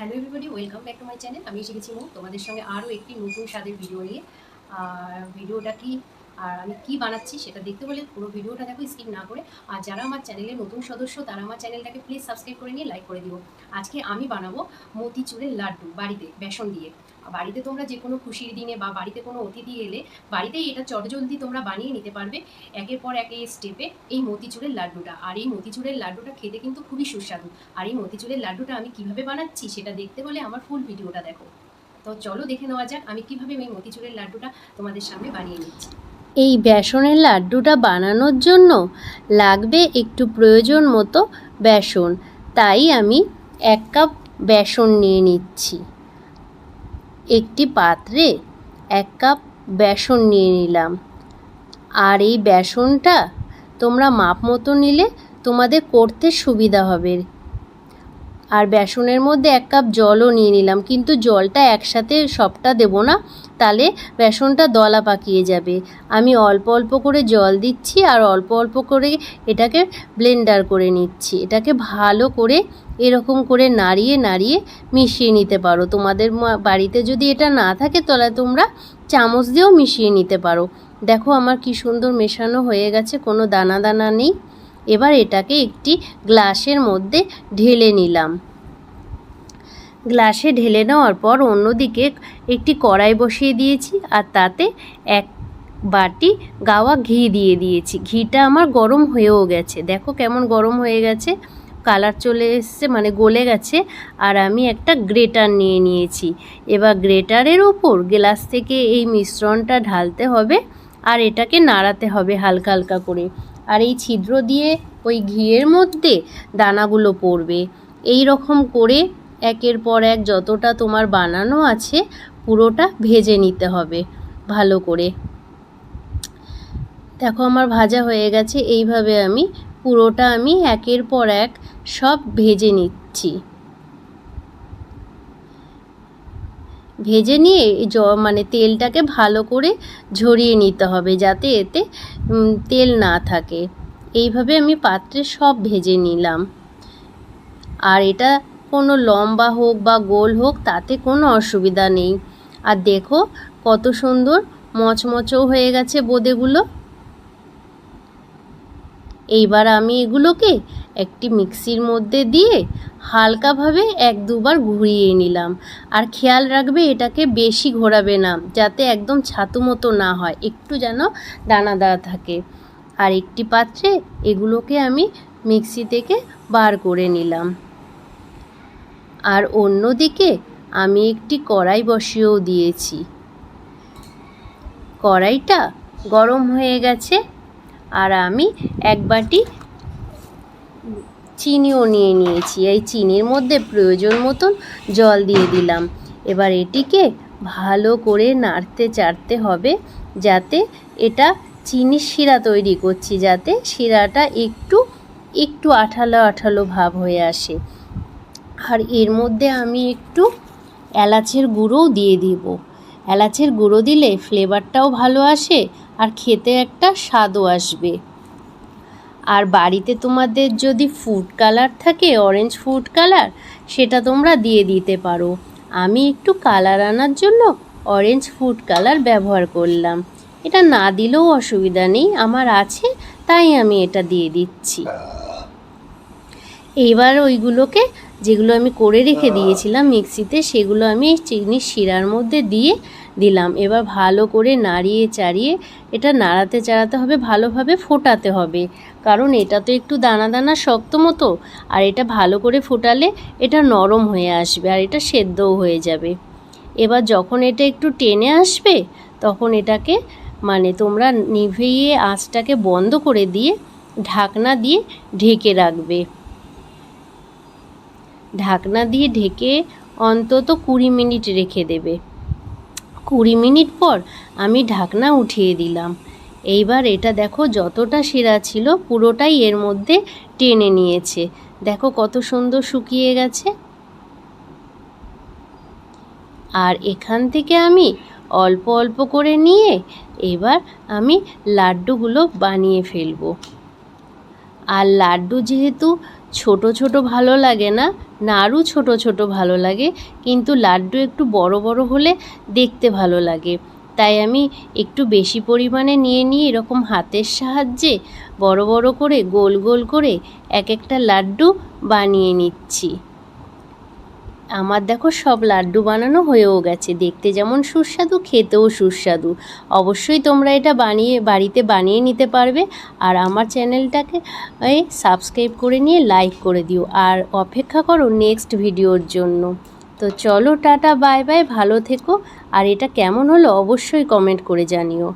Hello everybody welcome back to my channel আমি এসে গেছি তোমাদের সঙ্গে আরও একটি নতুন স্বাদের ভিডিও নিয়ে। ভিডিওটা কি? আর আমি কি বানাচ্ছি সেটা দেখতে হলে পুরো ভিডিওটা দেখো স্কিপ না করে। আর যারা আমার চ্যানেলের নতুন সদস্য, তারা আমার চ্যানেলটাকে প্লিজ সাবস্ক্রাইব করে নিয়ে লাইক করে দিও। আজকে আমি বানাবো মতিচুরের লাড্ডু বাড়িতে, বেসন দিয়ে। বাড়িতে তোমরা যে কোনো খুশির দিনে বা বাড়িতে কোনো অতিথি এলে, বাড়িতেই এটা চটজলদি তোমরা বানিয়ে নিতে পারবে একের পর এক স্টেপে এই মতিচুরের লাড্ডুটা। আর এই মতিচুরের লাড্ডুটা খেতে কিন্তু খুবই সুস্বাদু। আর এই মতিচুরের লাড্ডুটা আমি কীভাবে বানাচ্ছি সেটা দেখতে হলে আমার ফুল ভিডিওটা দেখো। তো চলো দেখে নেওয়া যাক আমি কীভাবে এই মতিচুরের লাড্ডুটা তোমাদের সামনে বানিয়ে নিচ্ছি। এই বেসনের লাড্ডুটা বানানোর জন্য লাগবে একটু প্রয়োজন মতো বেসন। তাই আমি এক কাপ বেসন নিয়ে নিচ্ছি। একটি পাত্রে এক কাপ বেসন নিয়ে নিলাম। আর এই বেসনটা তোমরা মাপ মতো নিলে তোমাদের করতে সুবিধা হবে। আর বেসনের মধ্যে এক কাপ জলও নিয়ে নিলাম। কিন্তু জলটা একসাথে সবটা দেবো না, তাহলে বেসনটা দলা পাকিয়ে যাবে। আমি অল্প অল্প করে জল দিচ্ছি আর অল্প অল্প করে এটাকে ব্লেন্ডার করে নিচ্ছি। এটাকে ভালো করে এরকম করে নাড়িয়ে নাড়িয়ে মিশিয়ে নিতে পারো। তোমাদের বাড়িতে যদি এটা না থাকে, তাহলে তোমরা চামচ দিয়েও মিশিয়ে নিতে পারো। দেখো আমার কি সুন্দর মেশানো হয়ে গেছে, কোনো দানা দানা নেই। এবার এটাকে একটি গ্লাসের মধ্যে ঢেলে নিলাম। গ্লাসে ঢেলে নেওয়ার পর অন্যদিকে একটি কড়াই বসিয়ে দিয়েছি আর তাতে এক বাটি গাওয়া ঘি দিয়ে দিয়েছি। ঘিটা আমার গরম হয়েও গেছে। দেখো কেমন গরম হয়ে গেছে। কালার চলে এসছে মানে গলে গেছে আর আমি একটা গ্রেটার নিয়ে নিয়েছি। এবার গ্রেটারের ওপর গ্লাস থেকে এই মিশ্রণটা ঢালতে হবে আর এটাকে নাড়াতে হবে হালকা হালকা করে। আর এই ছিদ্র দিয়ে ওই ঘিয়ের মধ্যে দানাগুলো পড়বে। এই রকম করে একের পর এক যতটা তোমার বানানো আছে, পুরোটা ভেজে নিতে হবে ভালো করে। দেখো আমার ভাজা হয়ে গেছে, এইভাবে আমি পুরোটা আমি একের পর এক সব ভেজে নিচ্ছি। ভেজে নিয়ে জ মানে তেলটাকে ভালো করে ঝরিয়ে নিতে হবে যাতে এতে তেল না থাকে। এইভাবে আমি পাত্রে সব ভেজে নিলাম। আর এটা কোনো লম্বা হোক বা গোল হোক, তাতে কোনো অসুবিধা নেই। আর দেখো কত সুন্দর মচমচও হয়ে গেছে বোঁদেগুলো। এইবার আমি এগুলোকে একটি মিক্সির মধ্যে দিয়ে হালকাভাবে এক দুবার ঘুরিয়ে নিলাম। আর খেয়াল রাখবে, এটাকে বেশি ঘোরাবে না, যাতে একদম ছাতু মতো না হয়, একটু যেন দানাদার থাকে। আর একটি পাত্রে এগুলোকে আমি মিক্সি থেকে বার করে নিলাম। আর অন্যদিকে আমি একটি কড়াই বসিয়েও দিয়েছি। কড়াইটা গরম হয়ে গেছে, আর আমি এক বাটি চিনিও নিয়ে নিয়েছি। এই চিনির মধ্যে প্রয়োজন মতন জল দিয়ে দিলাম। এবার এটিকে ভালো করে নাড়তে চাড়তে হবে যাতে এটা চিনির শিরা তৈরি করছি, যাতে শিরাটা একটু একটু আঠালো আঠালো ভাব হয়ে আসে। আর এর মধ্যে আমি একটু এলাচের গুঁড়োও দিয়ে দিব। এলাচের গুঁড়ো দিলে ফ্লেভারটাও ভালো আসে আর খেতে একটা স্বাদও আসবে। আর বাড়িতে তোমাদের যদি ফুড কালার থাকে অরেঞ্জ ফুড কালার সেটা তোমরা দিয়ে দিতে পারো। আমি একটু কালার আনার জন্য অরেঞ্জ ফুড কালার ব্যবহার করলাম। এটা না দিলেও অসুবিধা নেই, আমার আছে, তাই আমি এটা দিয়ে দিচ্ছি। এইবার ওইগুলোকে যেগুলো আমি করে রেখে দিয়েছিলাম মিক্সিতে সেগুলো আমি এই চিনির শিরার মধ্যে দিয়ে দিলাম। এবার ভালো করে নাড়িয়ে চাড়িয়ে এটা নাড়াতে চাড়াতে হবে ভালোভাবে ফোটাতে হবে। কারণ এটা তো একটু দানা দানা শক্ত মতো আর এটা ভালো করে ফোটালে এটা নরম হয়ে আসবে আর এটা সেদ্ধও হয়ে যাবে। এবার যখন এটা একটু টেনে আসবে তখন এটাকে মানে তোমরা নিভিয়ে আঁচটাকে বন্ধ করে দিয়ে ঢাকনা দিয়ে ঢেকে রাখবে। ঢাকনা দিয়ে ঢেকে অন্তত কুড়ি মিনিট রেখে দেবে। কুড়ি মিনিট পর আমি ঢাকনা উঠিয়ে দিলাম। এইবার এটা দেখো যতটা শিরা ছিল, পুরোটাই এর মধ্যে টেনে নিয়েছে। দেখো কত সুন্দর শুকিয়ে গেছে। আর এখান থেকে আমি অল্প অল্প করে নিয়ে এবার আমি লাড্ডুগুলো বানিয়ে ফেলব। আর লাড্ডু যেহেতু ছোট ছোট ভালো লাগে না, নাড়ু ছোট ছোট ভালো লাগে, কিন্তু লাড্ডু একটু বড় বড় হলে দেখতে ভালো লাগে। তাই আমি একটু বেশি পরিমাণে নিয়ে নিয়ে এরকম হাতের সাহায্যে বড় বড় করে, গোল গোল করে এক একটা লাড্ডু বানিয়ে নিচ্ছি। আমার দেখো সব লাড্ডু বানানো হয়েও গেছে। দেখতে যেমন সুস্বাদু, খেতেও সুস্বাদু। অবশ্যই তোমরা এটা বানিয়ে, বাড়িতে বানিয়ে নিতে পারবে। আর আমার চ্যানেলটাকে সাবস্ক্রাইব করে নিয়ে লাইক করে দিও। আর অপেক্ষা করো নেক্সট ভিডিওর জন্য। তো চলো টাটা বাই বাই ভালো থেকো। আর এটা কেমন হলো অবশ্যই কমেন্ট করে জানিও।